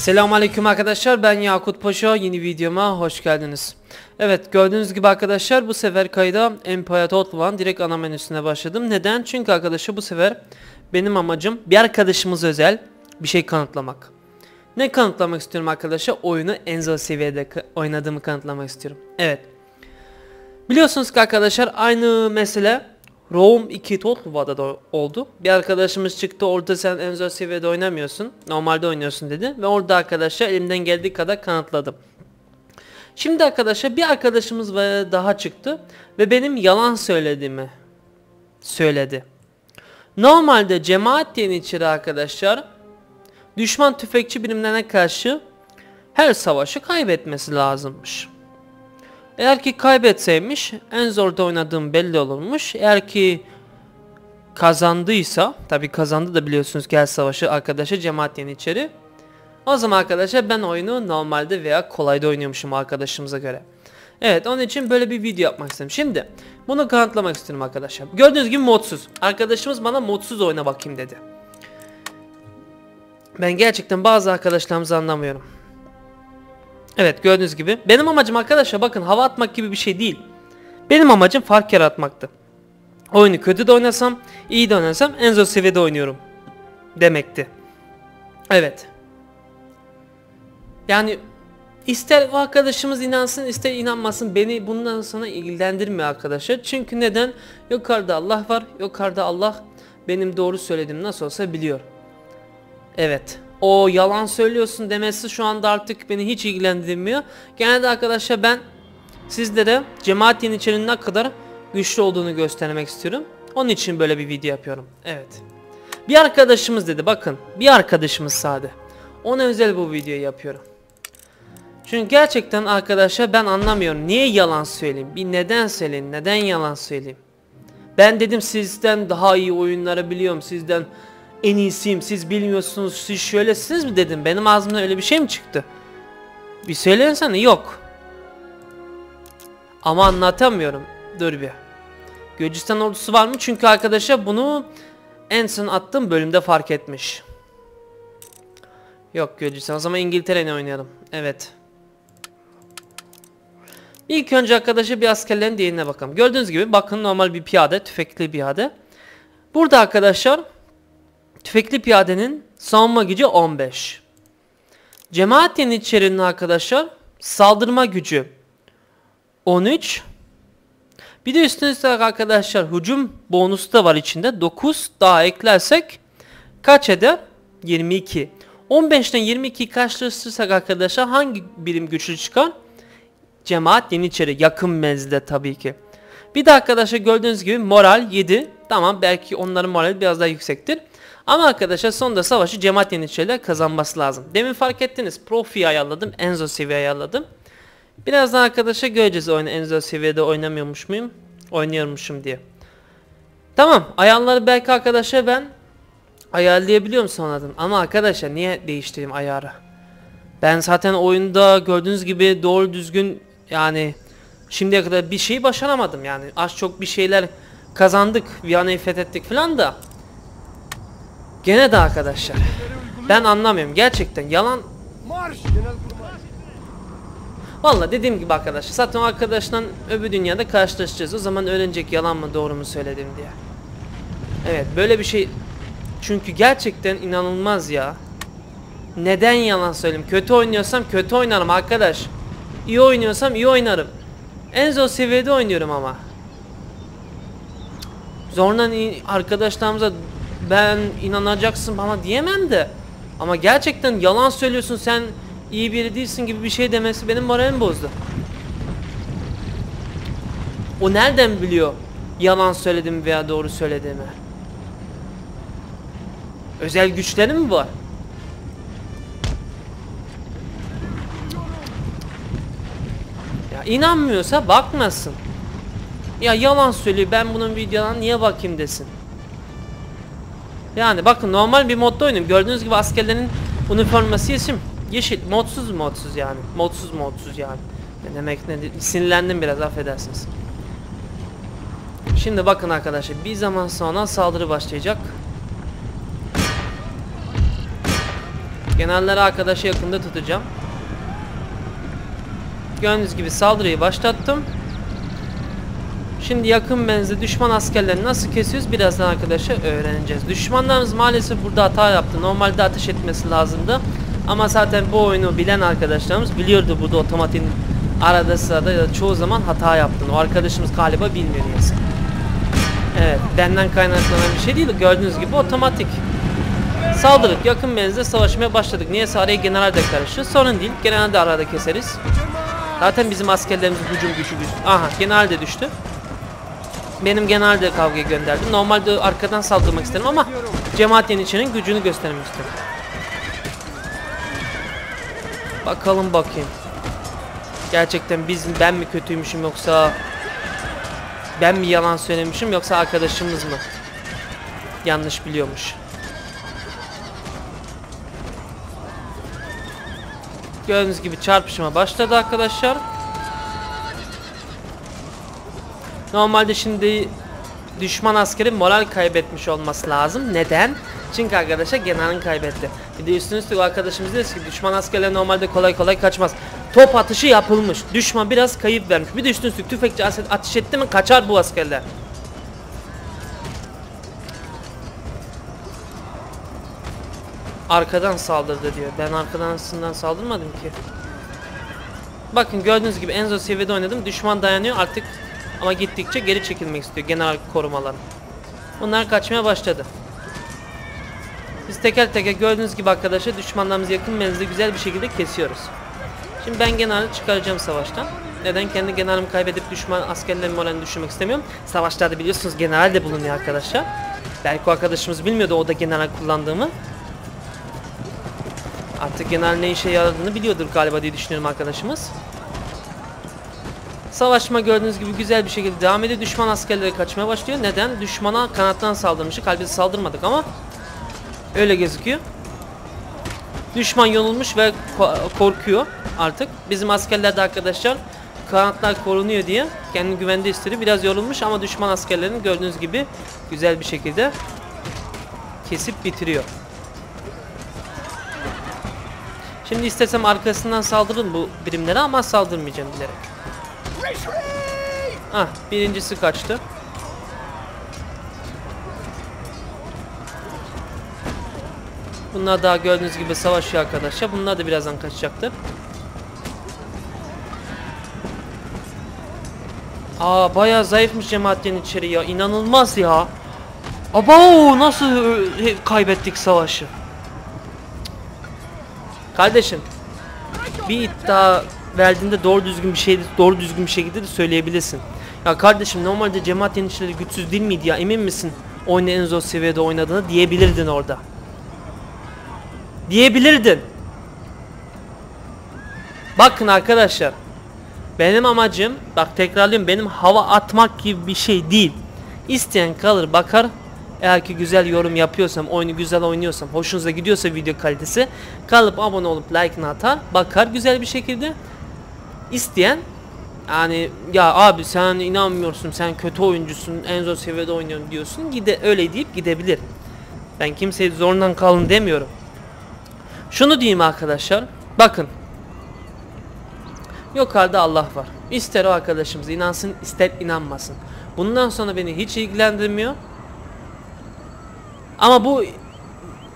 Selamünaleyküm arkadaşlar ben Yakut Paşa yeni videoma hoş geldiniz. Evet gördüğünüz gibi arkadaşlar bu sefer kayda Empire Total direkt ana menüsüne başladım. Neden? Çünkü arkadaşlar bu sefer benim amacım bir arkadaşımız özel bir şey kanıtlamak. Ne kanıtlamak istiyorum arkadaşlar? Oyunu en zor seviyede oynadığımı kanıtlamak istiyorum. Evet. Biliyorsunuz ki arkadaşlar aynı mesele Rome 2 Totluva'da da oldu. Bir arkadaşımız çıktı orada sen en zor seviyede oynamıyorsun. Normalde oynuyorsun dedi. Ve orada arkadaşlar elimden geldiği kadar kanıtladım. Şimdi arkadaşlar bir arkadaşımız daha çıktı. Ve benim yalan söylediğimi söyledi. Normalde cemaat yeniçeri arkadaşlar düşman tüfekçi birimlerine karşı her savaşı kaybetmesi lazımmış. Eğer ki kaybetseymiş en zorda oynadığım belli olurmuş. Eğer ki kazandıysa tabi kazandı da biliyorsunuz gel savaşı arkadaşı cemaat yeniçeri. O zaman arkadaşlar ben oyunu normalde veya kolayda oynuyormuşum arkadaşımıza göre. Evet onun için böyle bir video yapmak istedim. Şimdi bunu kanıtlamak istiyorum arkadaşlar. Gördüğünüz gibi modsuz. Arkadaşımız bana modsuz oyna bakayım dedi. Ben gerçekten bazı arkadaşlarımızı anlamıyorum. Evet gördüğünüz gibi. Benim amacım arkadaşlar bakın hava atmak gibi bir şey değil. Benim amacım fark yaratmaktı. Oyunu kötü de oynasam, iyi de oynasam en zor seviyede oynuyorum. Demekti. Evet. Yani ister o arkadaşımız inansın ister inanmasın beni bundan sonra ilgilendirmiyor arkadaşlar. Çünkü neden? Yukarıda Allah var. Yukarıda Allah benim doğru söylediğim nasıl olsa biliyor. Evet o yalan söylüyorsun demesi şu anda artık beni hiç ilgilendirmiyor. Genelde arkadaşlar ben sizlere cemaat yeniçerinin ne kadar güçlü olduğunu göstermek istiyorum. Onun için böyle bir video yapıyorum. Evet. Bir arkadaşımız dedi bakın. Bir arkadaşımız sade. Ona özel bu videoyu yapıyorum. Çünkü gerçekten arkadaşlar ben anlamıyorum. Niye yalan söyleyeyim? Bir neden söyleyeyim? Neden yalan söyleyeyim? Ben dedim sizden daha iyi oyunları biliyorum. Sizden en iyisiyim siz bilmiyorsunuz siz şöylesiniz mi dedim benim ağzımdan öyle bir şey mi çıktı? Bir söylesene yok. Ama anlatamıyorum. Dur bir. Gürcistan ordusu var mı? Çünkü arkadaşa bunu en son attığım bölümde fark etmiş. Yok Gürcistan. O zaman İngiltere'ni oynayalım. Evet. İlk önce arkadaşa bir askerlerin diğerine bakalım. Gördüğünüz gibi bakın normal bir piyade, tüfekli bir piyade. Burada arkadaşlar Tüfekli piyadenin savunma gücü 15. Cemaat yeniçerinin arkadaşlar saldırma gücü 13. Bir de üstüne üstlük arkadaşlar hücum bonusu da var içinde. 9 daha eklersek kaç eder? 22. 15'ten 22 karşılaştırırsak arkadaşlar hangi birim güçlü çıkar? Cemaat Yeniçeri yakın menzilde tabii ki. Bir de arkadaşlar gördüğünüz gibi moral 7. Tamam belki onların morali biraz daha yüksektir. Ama arkadaşlar sonunda savaşı cemaat yeniçeriler kazanması lazım. Demin fark ettiniz. Profi ayarladım. Enzo seviye ayarladım. Birazdan arkadaşa göreceğiz oyunu Enzo seviyede oynamıyormuş muyum? Oynuyormuşum diye. Tamam. Ayarları belki arkadaşlar ben ayarlayabiliyorum sonradan. Ama arkadaşlar niye değiştireyim ayarı? Ben zaten oyunda gördüğünüz gibi doğru düzgün yani şimdiye kadar bir şey başaramadım yani. Az çok bir şeyler kazandık. Viyana'yı fethettik falan da. Gene de arkadaşlar. Ben anlamıyorum. Gerçekten yalan. Valla dediğim gibi arkadaşlar. Zaten o arkadaşla öbür dünyada karşılaşacağız. O zaman öğrenecek yalan mı doğru mu söyledim diye. Evet böyle bir şey. Çünkü gerçekten inanılmaz ya. Neden yalan söyleyeyim? Kötü oynuyorsam kötü oynarım arkadaş. İyi oynuyorsam iyi oynarım. En zor seviyede oynuyorum ama. Zorla arkadaşlarımıza ben inanacaksın bana diyemem de. Ama gerçekten yalan söylüyorsun sen iyi biri değilsin gibi bir şey demesi benim moralimi bozdu. O nereden biliyor yalan söyledim veya doğru söylediğimi? Özel güçleri mi var? Ya inanmıyorsa bakmasın. Ya yalan söylüyor ben bunun videodan niye bakayım desin. Yani bakın normal bir modda oynuyorum. Gördüğünüz gibi askerlerin üniforması yeşil. Yeşil. Modsuz modsuz yani. Modsuz modsuz yani. Ne demek ne sinirlendim biraz affedersiniz. Şimdi bakın arkadaşlar bir zaman sonra saldırı başlayacak. Generalleri arkadaşı yakında tutacağım. Gördüğünüz gibi saldırıyı başlattım. Şimdi yakın menzilde düşman askerlerini nasıl kesiyoruz birazdan arkadaşlar öğreneceğiz. Düşmanlarımız maalesef burada hata yaptı. Normalde ateş etmesi lazımdı. Ama zaten bu oyunu bilen arkadaşlarımız biliyordu burada otomatik arada sırada ya da çoğu zaman hata yaptığını. O arkadaşımız galiba bilmiyor. Evet benden kaynaklanan bir şey değil. Gördüğünüz gibi otomatik. Saldırıp yakın menzilde savaşmaya başladık. Niyeyse araya general de karıştı. Sorun değil. General de arada keseriz. Zaten bizim askerlerimizin hücum gücü güçlü. Aha general de düştü. Benim general de kavgaya gönderdim. Normalde arkadan saldırmak isterim ama cemaat yeniçerinin gücünü göstermek istedim. Bakalım bakayım. Gerçekten biz ben mi kötüymüşüm yoksa ben mi yalan söylemişim yoksa arkadaşımız mı yanlış biliyormuş. Gördüğünüz gibi çarpışma başladı arkadaşlar. Normalde şimdi düşman askeri moral kaybetmiş olması lazım. Neden? Çünkü arkadaşlar generalin kaybetti. Bir de üstüne üstlük arkadaşımız diyor ki düşman askerler normalde kolay kolay kaçmaz. Top atışı yapılmış. Düşman biraz kayıp vermiş. Bir de üstüne üstlük tüfekçi ateş etti mi kaçar bu askerler. Arkadan saldırdı diyor. Ben arkadan saldırmadım ki. Bakın gördüğünüz gibi en zor seviyede oynadım. Düşman dayanıyor artık ama gittikçe geri çekilmek istiyor genel korumalar. Bunlar kaçmaya başladı. Biz teker teker gördüğünüz gibi arkadaşlar düşmanlarımızı yakın menzilde güzel bir şekilde kesiyoruz. Şimdi ben generali çıkaracağım savaştan. Neden? Kendi generalimi kaybedip düşman askerlerin moralini düşürmek istemiyorum. Savaşlarda biliyorsunuz general de bulunuyor arkadaşlar. Belki o arkadaşımız bilmiyordu o da general kullandığımı. Artık general ne işe yaradığını biliyordur galiba diye düşünüyorum arkadaşımız. Savaşma gördüğünüz gibi güzel bir şekilde devam ediyor. Düşman askerleri kaçmaya başlıyor. Neden? Düşmana kanattan saldırmıştık. Halbuki saldırmadık ama öyle gözüküyor. Düşman yorulmuş ve korkuyor artık. Bizim askerler de arkadaşlar kanatlar korunuyor diye kendini güvende hissediyor. Biraz yorulmuş ama düşman askerlerini gördüğünüz gibi güzel bir şekilde kesip bitiriyor. Şimdi istesem arkasından saldırın bu birimlere ama saldırmayacağım bilerek. Ah birincisi kaçtı. Bunlar daha gördüğünüz gibi savaşıyor arkadaşlar. Bunlar da birazdan kaçacaktır. Aa bayağı zayıfmış cemaat yeniçeri ya. İnanılmaz ya. Aba nasıl kaybettik savaşı? Kardeşim bir iddia verdiğinde doğru düzgün bir şey doğru düzgün bir şekilde de söyleyebilirsin. Ya kardeşim normalde cemaat yeniçerileri güçsüz değil miydi ya emin misin oyunu en zor seviyede oynadığını diyebilirdin orada. Diyebilirdin. Bakın arkadaşlar benim amacım bak tekrarlıyorum benim hava atmak gibi bir şey değil. İsteyen kalır bakar eğer ki güzel yorum yapıyorsam, oyunu güzel oynuyorsam, hoşunuza gidiyorsa video kalitesi kalıp abone olup like'ını atar, bakar güzel bir şekilde. İsteyen yani ya abi sen inanmıyorsun, sen kötü oyuncusun, en zor seviyede oynuyorsun diyorsun. Gide öyle deyip gidebilir. Ben kimseyi zorundan kalın demiyorum. Şunu diyeyim arkadaşlar. Bakın. Yukarıda Allah var. İster o arkadaşımız inansın, ister inanmasın. Bundan sonra beni hiç ilgilendirmiyor. Ama bu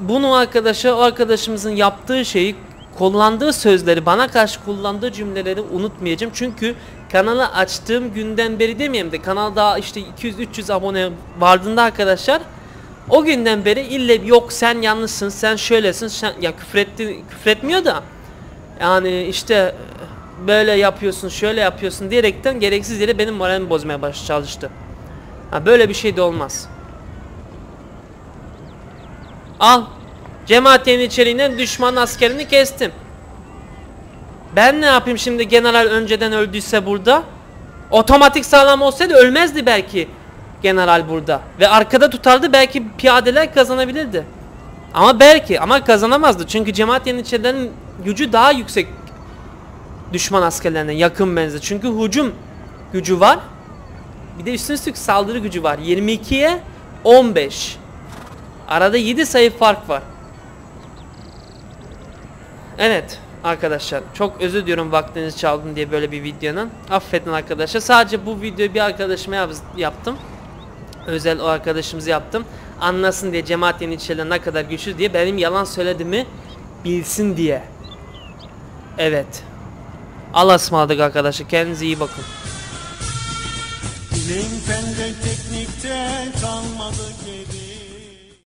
bunu arkadaşa o arkadaşımızın yaptığı şeyi kullandığı sözleri bana karşı kullandığı cümleleri unutmayacağım. Çünkü kanalı açtığım günden beri demeyeyim de kanal daha işte 200-300 abone vardığında arkadaşlar o günden beri ille yok sen yanlışsın sen şöylesin sen ya küfretti küfretmiyor da yani işte böyle yapıyorsun şöyle yapıyorsun diyerekten gereksiz yere benim moralimi bozmaya baş çalıştı. Ha, böyle bir şey de olmaz. Al. Cemaat Yeniçeri'nin düşman askerini kestim. Ben ne yapayım şimdi general önceden öldüyse burada? Otomatik sağlam olsaydı ölmezdi belki general burada. Ve arkada tutardı belki piyadeler kazanabilirdi. Ama belki ama kazanamazdı. Çünkü cemaat yeniçerilerinin gücü daha yüksek düşman askerlerine yakın menzil. Çünkü hücum gücü var. Bir de üstüne üstlük saldırı gücü var. 22'ye 15. Arada 7 sayı fark var. Evet arkadaşlar çok özür diliyorum vaktinizi çaldım diye böyle bir videonun. Affedin arkadaşlar. Sadece bu videoyu bir arkadaşıma yap- yaptım. Özel o arkadaşımızı yaptım. Anlasın diye cemaat yeniçerileri ne kadar güçlü diye benim yalan söylediğimi bilsin diye. Evet. Allah'a ısmarladık arkadaşlar. Kendinize iyi bakın. Bilim fende teknikte kalmadı geri